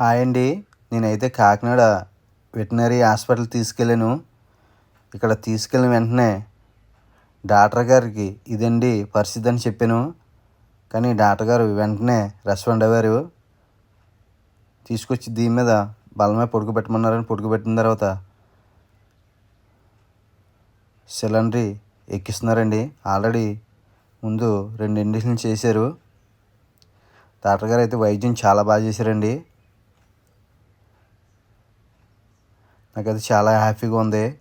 Hi అండి. నేనైతే Kakinada veterinary hospital తీసుకెళ్ళాను. ఇక్కడ తీసుకెళ్ళిన వెంటనే డాక్టర్ గారికి ఇదండి పరిస్థితి అని చెప్పాను. కానీ డాక్టర్ గారు వెంటనే రెస్పాండ్ అయ్యారు. తీసుకొచ్చి దీని మీద బల్ల మీద పడుకోబెట్టమన్నారని పడుకోబెట్టిన తర్వాత సిలిండర్ ఎక్కిస్తున్నారండి. ఆల్రెడీ ముందు రెండు ఇండిషన్లు చేశారు. డాక్టర్ గారు అయితే వైద్యం చాలా బాగా చేశారండి. నాకైతే చాలా హ్యాపీగా ఉంది.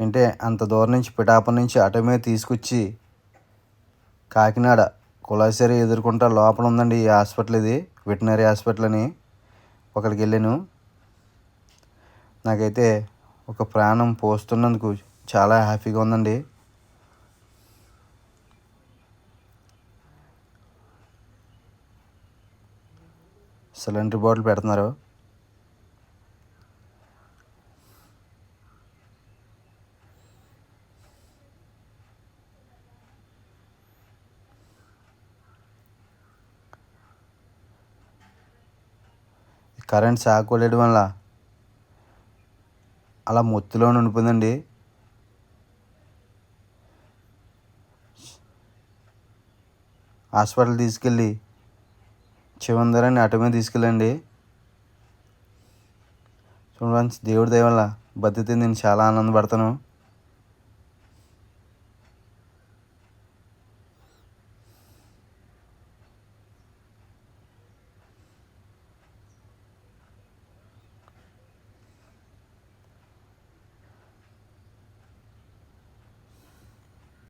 అంటే అంత దూరం నుంచి పిఠాపురం నుంచి అటో మీద తీసుకొచ్చి కాకినాడ కులాసరి ఎదుర్కొంటా లోపల ఉందండి ఈ హాస్పిటల్ ఇది వెటనరీ హాస్పిటల్ అని అక్కడికి వెళ్ళాను. నాకైతే ఒక ప్రాణం పోస్తున్నందుకు చాలా హ్యాపీగా ఉందండి. సిలిండర్ బాటిల్ పెడుతున్నారు. కరెంట్ షాక్ కొట్టడం వల్ల అలా మొత్తులో ఉండిపోయిందండి. హాస్పిటల్ తీసుకెళ్ళి చివందరాన్ని అటు మీద తీసుకెళ్ళండి. చూడండి దేవుడి దయ వల్ల బతికితే నేను చాలా ఆనందపడతాను.